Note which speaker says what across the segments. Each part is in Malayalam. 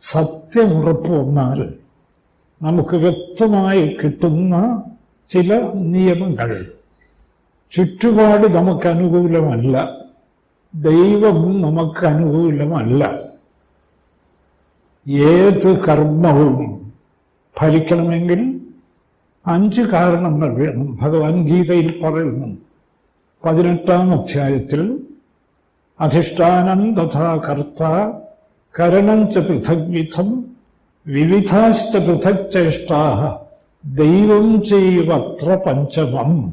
Speaker 1: സത്യം ഉറപ്പ് വന്നാൽ നമുക്ക് വ്യക്തമായി കിട്ടുന്ന ചില നിയമങ്ങൾ. ചുറ്റുപാട് നമുക്ക് അനുകൂലമല്ല. ദൈവം നമുക്ക് അനുകൂലമല്ല. ഏത് കർമ്മവും ഫലിക്കണമെങ്കിൽ അഞ്ച് കാരണങ്ങൾ വേണം. ഭഗവാൻ ഗീതയിൽ പറയുന്നു. പതിനെട്ടാം അധ്യായത്തിൽ അധിഷ്ഠാനം തഥാ കർത്ത കരണം ച പൃഥഗ്വിധം വിവിധാശ്ച പൃഥക് ചേഷ്ടാ ദൈവം ചെയ്യുവത്ര പഞ്ചമം.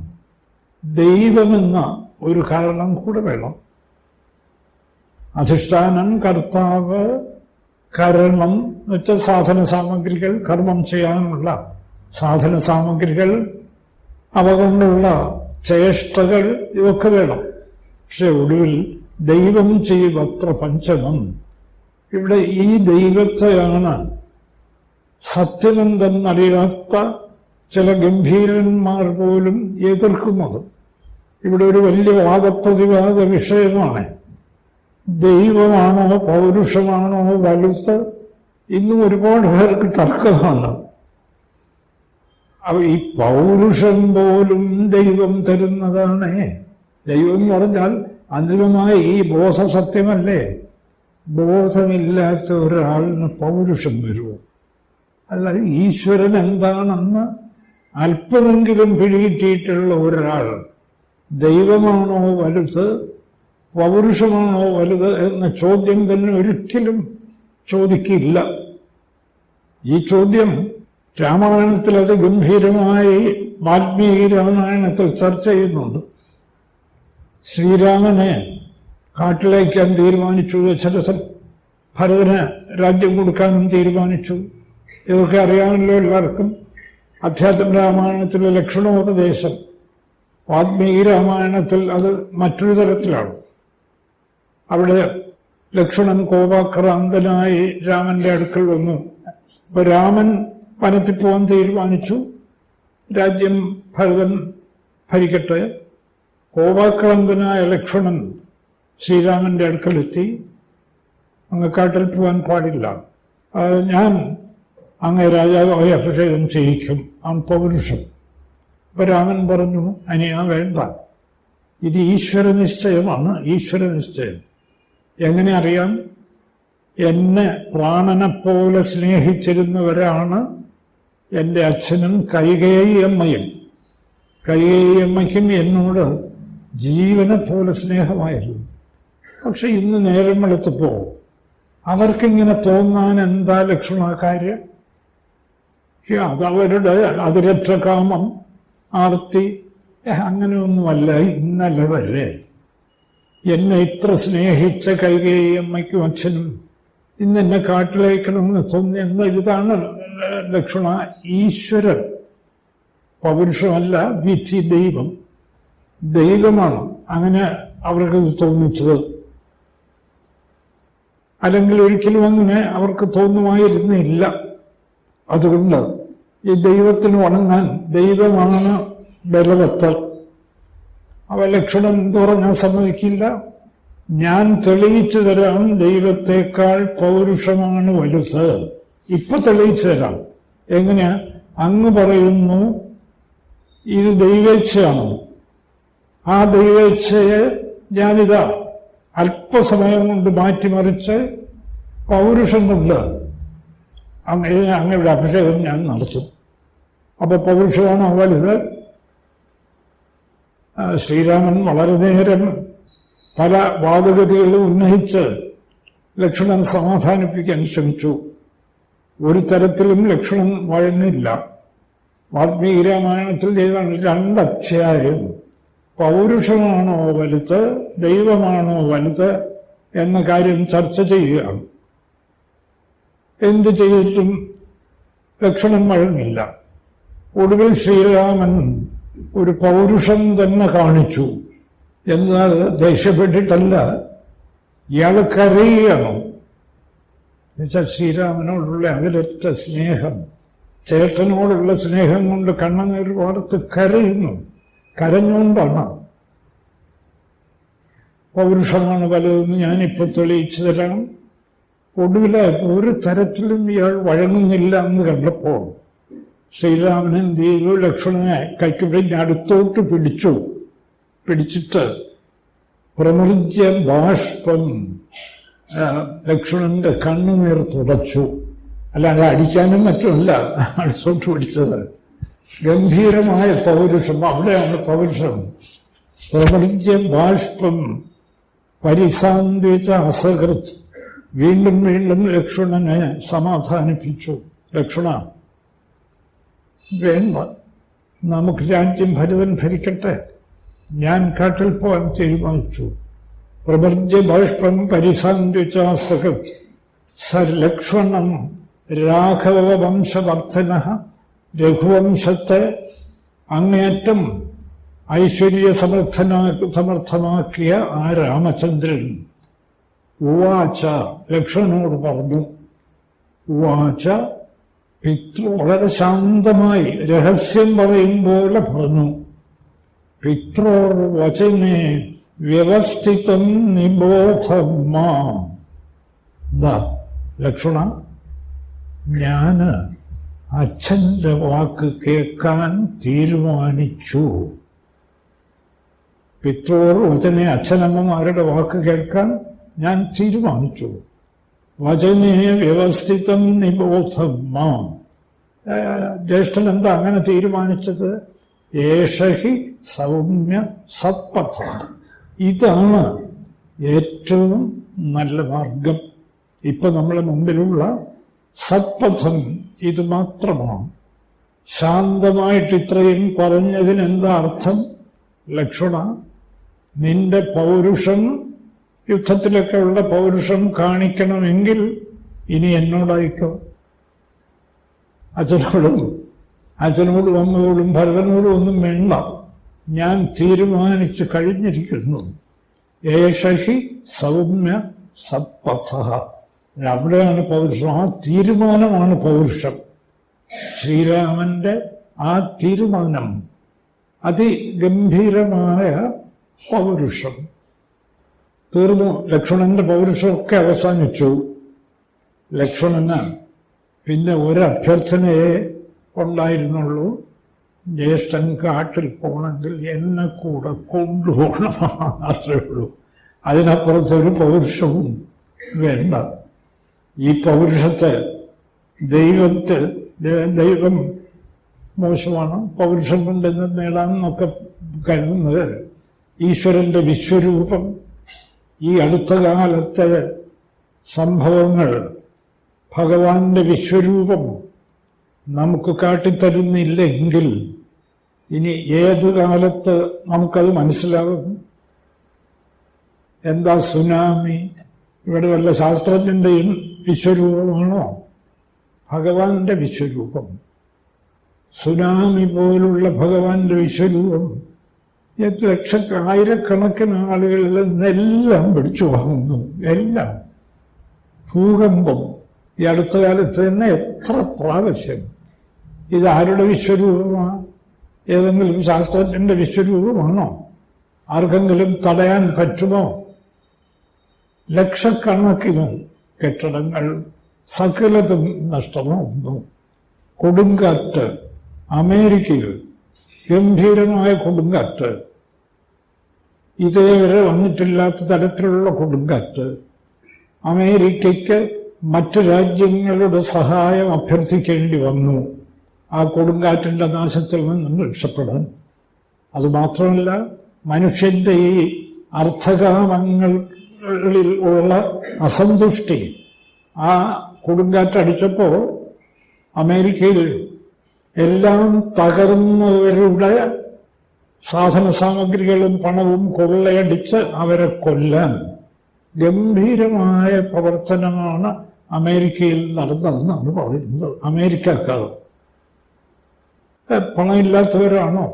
Speaker 1: ദൈവമെന്ന ഒരു കാരണം കൂടെ വേണം. അധിഷ്ഠാനം കർത്താവ് കരണം എന്ന് സാധന സാമഗ്രികൾ കർമ്മം ചെയ്യാനുള്ള സാധന സാമഗ്രികൾ അവ കൊണ്ടുള്ള ചേഷ്ടകൾ ഇതൊക്കെ വേണം. പക്ഷെ ഒടുവിൽ ദൈവം ചെയ്യുവത്ര പഞ്ചമം. ഇവിടെ ഈ ദൈവത്തെയാണ് സത്യമെന്തെന്നറിയാത്ത ചില ഗംഭീരന്മാർ പോലും എതിർക്കുന്നത്. ഇവിടെ ഒരു വലിയ വാദപ്രതിവാദ വിഷയമാണ്. ദൈവമാണോ പൗരുഷമാണോ വലുത്ത് ഇന്നും ഒരുപാട് പേർക്ക് തർക്കമാണ്. ഈ പൗരുഷം പോലും ദൈവം തരുന്നതാണ്. ദൈവം എന്ന് പറഞ്ഞാൽ അന്തിമമായ ഈ ബോധസത്യമല്ലേ? ബോധമില്ലാത്ത ഒരാളിന് പൗരുഷം വരുമോ? അല്ല ഈശ്വരൻ എന്താണെന്ന് അല്പമെങ്കിലും പിടികിട്ടിയിട്ടുള്ള ഒരാൾ ദൈവമാണോ വലുത് പൗരുഷമാണോ വലുത് എന്ന ചോദ്യം തന്നെ ഒരിക്കലും ചോദിക്കില്ല. ഈ ചോദ്യം രാമായണത്തിൽ അത് ഗംഭീരമായി വാൽമീകി രാമായണത്തിൽ ചർച്ച ചെയ്യുന്നുണ്ട്. ശ്രീരാമനെ കാട്ടിലേക്കാൻ തീരുമാനിച്ചു ദശരഥൻ ഭരതന് രാജ്യം കൊടുക്കാനും തീരുമാനിച്ചു. ഇതൊക്കെ അറിയാമല്ലോ എല്ലാവർക്കും. അധ്യാത്മ രാമായണത്തിലെ ലക്ഷണോപദേശം. വാൽമീകി രാമായണത്തിൽ അത് മറ്റൊരു തരത്തിലാണ്. അവിടെ ലക്ഷണം കോപാക്രാന്തനായി രാമന്റെ അടുക്കൽ വന്നു. അപ്പൊ രാമൻ വനത്തിൽ പോകാൻ തീരുമാനിച്ചു. രാജ്യം ഭരതൻ ഭരിക്കട്ടെ. കോപാക്രാന്തനായ ലക്ഷ്മണൻ ശ്രീരാമന്റെ അടുക്കലെത്തി. അങ്ങ് കാട്ടിൽ പോകാൻ പാടില്ല. ഞാൻ അങ്ങ് രാജാവായി അഭിഷേകം ചെയ്യിക്കും. ആ പൗരുഷം. അപ്പൊ രാമൻ പറഞ്ഞു അനിയാ വേണ്ട. ഇത് ഈശ്വര നിശ്ചയമാണ് ഈശ്വര നിശ്ചയം എങ്ങനെ അറിയാം? എന്നെ പ്രാണനെപ്പോലെ സ്നേഹിച്ചിരുന്നവരാണ് എന്റെ അച്ഛനും കൈകേയി അമ്മയും. കൈകേയി അമ്മയ്ക്കും എന്നോട് ജീവനെപ്പോലെ പോലെ സ്നേഹമായിരുന്നു. പക്ഷെ ഇന്ന് നേരം പോകും. അവർക്കിങ്ങനെ തോന്നാൻ എന്താ ലക്ഷണ കാര്യം? അതവരുടെ അതിരറ്റ കാമം ആർത്തി അങ്ങനെയൊന്നുമല്ല ഇന്നലെ വരെ എന്നെ ഇത്ര സ്നേഹിച്ച കൈകേയി അമ്മയ്ക്കും അച്ഛനും ഇന്ന് എന്നെ കാട്ടിലേക്കണമെന്ന് തോന്നി എന്ന ഇതാണ് ലക്ഷണ ഈശ്വരൻ. പൗരുഷമല്ല വിധി ദൈവം. ദൈവമാണ് അങ്ങനെ അവർക്ക് തോന്നിച്ചത്. അല്ലെങ്കിൽ ഒരിക്കലും അങ്ങനെ അവർക്ക് തോന്നുമായിരുന്നില്ല. അതുകൊണ്ട് ഈ ദൈവത്തിന് വണങ്ങാൻ ദൈവമാണ് ബലവത്തർ. അവ ലക്ഷണം തുറഞ്ഞാൽ സമ്മതിക്കില്ല. ഞാൻ തെളിയിച്ചു തരാം ദൈവത്തെക്കാൾ പൗരുഷമാണ് വലുത്. ഇപ്പൊ തെളിയിച്ചു തരാം. എങ്ങനെയാ? അങ്ങ് പറയുന്നു ഇത് ദൈവേച്ഛയാണ്. ആ ദൈവേച്ഛയെ ഞാനിതാ അല്പസമയം കൊണ്ട് മാറ്റിമറിച്ച് പൗരുഷം കൊണ്ട് അങ്ങേ അങ്ങയുടെ അഭിഷേകം ഞാൻ നടത്തും. അപ്പൊ പൗരുഷമാണ് വലുത് ശ്രീരാമൻ വളരെ നേരം പല വാദഗതികളും ഉന്നയിച്ച് ലക്ഷ്മണൻ സമാധാനിപ്പിക്കാൻ ശ്രമിച്ചു. ഒരു തരത്തിലും ലക്ഷ്മണൻ വഴങ്ങില്ല. വാൽമീകി രാമായണത്തിൽ ഏതാണ് രണ്ടധ്യായം? പൗരുഷമാണോ വലുത് ദൈവമാണോ വലുത് എന്ന കാര്യം ചർച്ച ചെയ്യുകയാണ്. എന്ത് ചെയ്തിട്ടും ലക്ഷണം വഴങ്ങില്ല. ഒടുവിൽ ശ്രീരാമൻ ഒരു പൗരുഷം തന്നെ കാണിച്ചു എന്നാൽ ദേഷ്യപ്പെട്ടിട്ടല്ല. ഇയാൾക്കറിയണം. എന്നുവെച്ചാൽ ശ്രീരാമനോടുള്ള അതിലൊറ്റ സ്നേഹം ചേട്ടനോടുള്ള സ്നേഹം കൊണ്ട് കണ്ണനീർ വാർത്ത് കരയുന്നു. കരഞ്ഞുകൊണ്ടാണ്. പൗരുഷമാണ് പലതെന്ന് ഞാനിപ്പോൾ തെളിയിച്ചു തരാം. ഒടുവിൽ ഒരു തരത്തിലും ഇയാൾ വഴങ്ങുന്നില്ല എന്ന് കണ്ടപ്പോൾ ശ്രീരാമൻ എന്ത് ചെയ്തു? ലക്ഷ്മണനെ കൈക്കുപിടിഞ്ഞ് അടുത്തോട്ട് പിടിച്ചു. പിടിച്ചിട്ട് പ്രമൃജ്യ ബാഷ്പം ലക്ഷ്മണന്റെ കണ്ണുനീർ തുടച്ചു. അല്ലാതെ അടിക്കാനും മറ്റുമല്ല അടുത്തോട്ട് പിടിച്ചത്. ഗംഭീരമായ പൗരുഷം. അവിടെയാണ് പൗരുഷം. പ്രപഞ്ച ബാഷ്പം പരിസാന്തിച്ച അസകൃത് വീണ്ടും വീണ്ടും ലക്ഷ്മണനെ സമാധാനിപ്പിച്ചു. ലക്ഷ്മണ വേണ്ട. നമുക്ക് രാജ്യം ഭരതൻ ഭരിക്കട്ടെ. ഞാൻ കാട്ടിൽ പോകാൻ തീരുമാനിച്ചു. പ്രപഞ്ച ബാഷ്പം പരിസാന്തിച്ച അസകൃത്. സർ ലക്ഷ്മണം രാഘവവംശവർദ്ധന രഘുവംശത്തെ അങ്ങേറ്റം ഐശ്വര്യ സമർത്ഥനാ സമർത്ഥമാക്കിയ ആ രാമചന്ദ്രൻ ഉവാച ലക്ഷ്മണനോട് പറഞ്ഞു ഉവാച പിതൃ വളരെ ശാന്തമായി രഹസ്യം പറയും പോലെ പറഞ്ഞു. പിത്രോർ വചനെ വ്യവസ്ഥിതം നിബോധമാ. ലക്ഷ്മണ ഞാൻ അച്ഛന്റെ വാക്ക് കേൾക്കാൻ തീരുമാനിച്ചു. പിത്രോർ വചനെ അച്ഛനമ്മമാരുടെ വാക്ക് കേൾക്കാൻ ഞാൻ തീരുമാനിച്ചു. വചനെ വ്യവസ്ഥിതം നിബോധം മാം. ജ്യേഷ്ഠൻ എന്താ അങ്ങനെ തീരുമാനിച്ചത്? ഏഷഹി സൗമ്യ സത്പഥ. ഇതാണ് ഏറ്റവും നല്ല മാർഗം. ഇപ്പൊ നമ്മളെ മുമ്പിലുള്ള സത്പഥം ഇത് മാത്രമാണ്. ശാന്തമായിട്ട് ഇത്രയും പറഞ്ഞതിന് എന്താ അർത്ഥം? ലക്ഷണ നിന്റെ പൗരുഷം യുദ്ധത്തിലൊക്കെ ഉള്ള പൗരുഷം കാണിക്കണമെങ്കിൽ ഇനി എന്നോടായിക്കോ? അച്ഛനോടും അച്ഛനോടും അമ്മയോടും ഭരതനോടും ഒന്നും വേണ്ട. ഞാൻ തീരുമാനിച്ചു കഴിഞ്ഞിരിക്കുന്നു. ഏഷഹി സൗമ്യ സത്പഥ. അവിടെയാണ് പൗരുഷം. ആ തീരുമാനമാണ് പൗരുഷം. ശ്രീരാമന്റെ ആ തീരുമാനം അതിഗംഭീരമായ പൗരുഷം. തീർന്നു. ലക്ഷ്മണന്റെ പൗരുഷമൊക്കെ അവസാനിച്ചു. ലക്ഷ്മണന് പിന്നെ ഒരഭ്യർത്ഥനയെ ഉണ്ടായിരുന്നുള്ളൂ. ജ്യേഷ്ഠൻ കാട്ടിൽ പോകണമെങ്കിൽ എന്നെ കൂടെ കൊണ്ടുപോകണം. അത്രേ ഉള്ളൂ. അതിനപ്പുറത്തൊരു പൗരുഷവും വേണ്ട. ഈ പൗരുഷത്തെ ദൈവത്തെ ദൈവം മോശമാണ്. പൗരുഷം കൊണ്ട് എന്ന് നേടാമെന്നൊക്കെ കരുതുന്നത് ഈശ്വരന്റെ വിശ്വരൂപം. ഈ അടുത്ത കാലത്തെ സംഭവങ്ങൾ ഭഗവാന്റെ വിശ്വരൂപം നമുക്ക് കാട്ടിത്തരുന്നില്ലെങ്കിൽ ഇനി ഏത് കാലത്ത് നമുക്കത് മനസ്സിലാകും? എന്താ സുനാമി? ഇവിടെ വല്ല ശാസ്ത്രജ്ഞന്റെയും വിശ്വരൂപമാണോ? ഭഗവാന്റെ വിശ്വരൂപം. സുനാമി പോലുള്ള ഭഗവാന്റെ വിശ്വരൂപം. ലക്ഷ ആയിരക്കണക്കിന് ആളുകളിൽ നിന്നെല്ലാം പിടിച്ചു വാങ്ങുന്നു. എല്ലാം. ഭൂകമ്പം. ഈ അടുത്ത കാലത്ത് തന്നെ എത്ര പ്രാവശ്യം. ഇതാരുടെ വിശ്വരൂപമാണ് ഏതെങ്കിലും ശാസ്ത്രജ്ഞന്റെ വിശ്വരൂപമാണോ? ആർക്കെങ്കിലും തടയാൻ പറ്റുമോ? ലക്ഷക്കണക്കിന് കെട്ടിടങ്ങൾ സകലതും നഷ്ടമാവുന്നു. കൊടുങ്കാറ്റ് അമേരിക്കയിൽ ഗംഭീരമായ കൊടുങ്കാറ്റ്. ഇതേവരെ വന്നിട്ടില്ലാത്ത തരത്തിലുള്ള കൊടുങ്കാറ്റ്. അമേരിക്കയ്ക്ക് മറ്റു രാജ്യങ്ങളുടെ സഹായം അഭ്യർത്ഥിക്കേണ്ടി വന്നു. ആ കൊടുങ്കാറ്റിന്റെ നാശത്തിൽ നിന്നും രക്ഷപ്പെടാൻ. അതുമാത്രമല്ല മനുഷ്യന്റെ ഈ അർത്ഥകാമങ്ങളിൽ ഉള്ള അസന്തുഷ്ടി ആ കൊടുങ്കാറ്റടിച്ചപ്പോ അമേരിക്കയിൽ എല്ലാം തകർന്നവരുടെ സാധന സാമഗ്രികളും പണവും കൊള്ളയടിച്ച് അവരെ കൊല്ലാൻ ഗംഭീരമായ പ്രവർത്തനമാണ് അമേരിക്കയിൽ നടന്നതെന്നാണ് പറയുന്നത്. അമേരിക്കക്കാർ. പണമില്ലാത്തവരാണോ?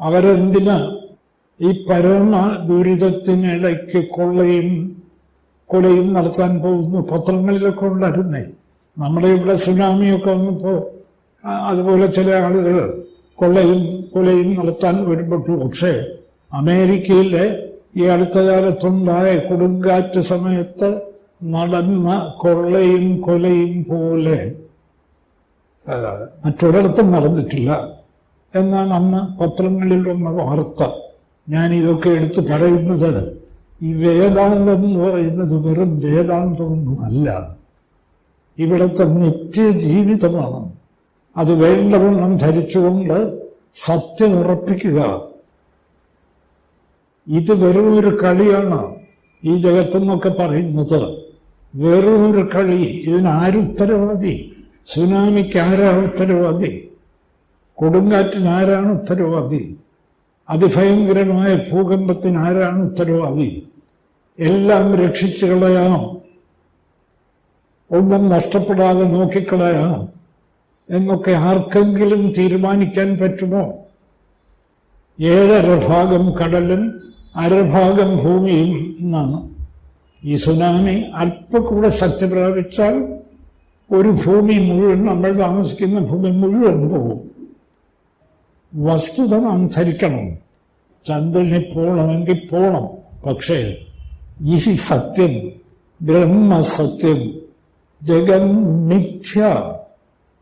Speaker 1: അവരെന്തിന് ഈ പരമ ദുരിതത്തിനിടയ്ക്ക് കൊള്ളയും കൊലയും നടത്താൻ പോകുന്നു. പത്രങ്ങളിലൊക്കെ ഉണ്ടായിരുന്നേ നമ്മുടെ ഇവിടെ സുനാമിയൊക്കെ വന്നപ്പോ ആ, അതുപോലെ ചില ആളുകൾ കൊള്ളയും കൊലയും നടത്താൻ ഒരുപെട്ടു. പക്ഷേ അമേരിക്കയിലെ ഈ അടുത്ത കാലത്തുണ്ടായ കൊടുങ്കാറ്റ് സമയത്ത് നടന്ന കൊള്ളയും കൊലയും പോലെ മറ്റൊരിടത്തും നടന്നിട്ടില്ല. എന്നാണ് അന്ന് പത്രങ്ങളിൽ വാർത്ത. ഞാൻ ഇതൊക്കെ എടുത്ത് പറയുന്നത് ഈ വേദാന്തം എന്ന് പറയുന്നത് വെറും വേദാന്തമൊന്നുമല്ല. ഇവിടുത്തെ നിത്യ ജീവിതമാണ്. അത് വേണ്ടവണ്ണം ധരിച്ചുകൊണ്ട് സത്യം ഉറപ്പിക്കുക. ഇത് വെറും ഒരു കളിയാണ്. ഈ ജഗത്തെന്നൊക്കെ പറയുന്നത് വെറും ഒരു കളി ഇതിനാരുത്തരവാദി സുനാമിക്ക് ആരാണ് ഉത്തരവാദി? കൊടുങ്കാറ്റിന് ആരാണ് ഉത്തരവാദി? അതിഭയങ്കരമായ ഭൂകമ്പത്തിന് ആരാണ് ഉത്തരവാദി? എല്ലാം രക്ഷിച്ചു കളയാം. ഒന്നും നഷ്ടപ്പെടാതെ നോക്കിക്കളയാം. എന്നൊക്കെ ആർക്കെങ്കിലും തീരുമാനിക്കാൻ പറ്റുമോ? ഏഴര ഭാഗം കടലും അരഭാഗം ഭൂമിയും എന്നാണ്. ഈ സുനാമി അല്പം കൂടെ ശക്തി പ്രാപിച്ചാൽ ഒരു ഭൂമി മുഴുവൻ നമ്മൾ താമസിക്കുന്ന ഭൂമി മുഴുവൻ പോകും. വസ്തുത നാം ധരിക്കണം ചന്ദ്രനെ പോകണമെങ്കിൽ പോകണം പക്ഷേ ഈ സത്യം ബ്രഹ്മസത്യം ജഗൻ മിഥ്യ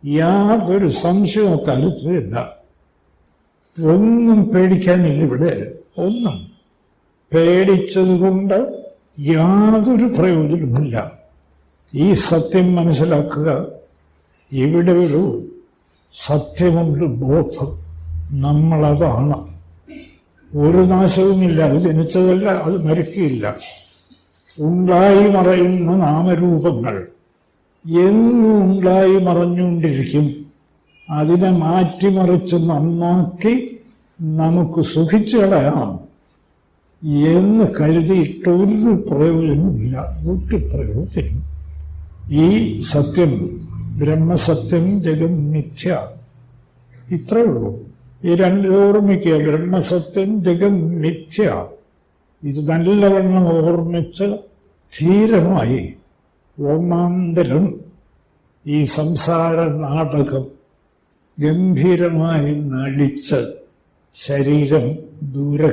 Speaker 1: യാതൊരു സംശയവും കരുത്തില്ല ഒന്നും പേടിക്കാനില്ല ഇവിടെ. ഒന്നും. പേടിച്ചതുകൊണ്ട് യാതൊരു പ്രയോജനമില്ല ഈ സത്യം മനസ്സിലാക്കുക. ഇവിടെ ഒരു സത്യമുണ്ട് ബോധം. നമ്മളതാണ്. ഒരു നാശവുമില്ല അത് ജനിച്ചതല്ല അത് മരിക്കുകയില്ല. ഉണ്ടായി മറയുന്ന നാമരൂപങ്ങൾ എന്നും ഉണ്ടായി മറഞ്ഞുകൊണ്ടിരിക്കും. അതിനെ മാറ്റിമറിച്ച് നന്നാക്കി നമുക്ക് സുഖിച്ചു കളയാം എന്ന് കരുതിയിട്ട് ഒരു പ്രയോജനമില്ല ഒരു പ്രയോജനം. ഈ സത്യം ബ്രഹ്മസത്യം ജഗന്മിഥ്യ മിഥ്യ ഇത്രയേ ഉള്ളൂ. ഈ രണ്ട് ഓർമ്മിക്കുക ബ്രഹ്മസത്യം ജഗം മിഥ്യ. ഇത് നല്ലവണ്ണം ഓർമ്മിച്ച് ധീരമായി ഒന്നാന്തരം ഈ സംസാര നാടകം ഗംഭീരമായി നടിച്ച് ശരീരം ദൂരെ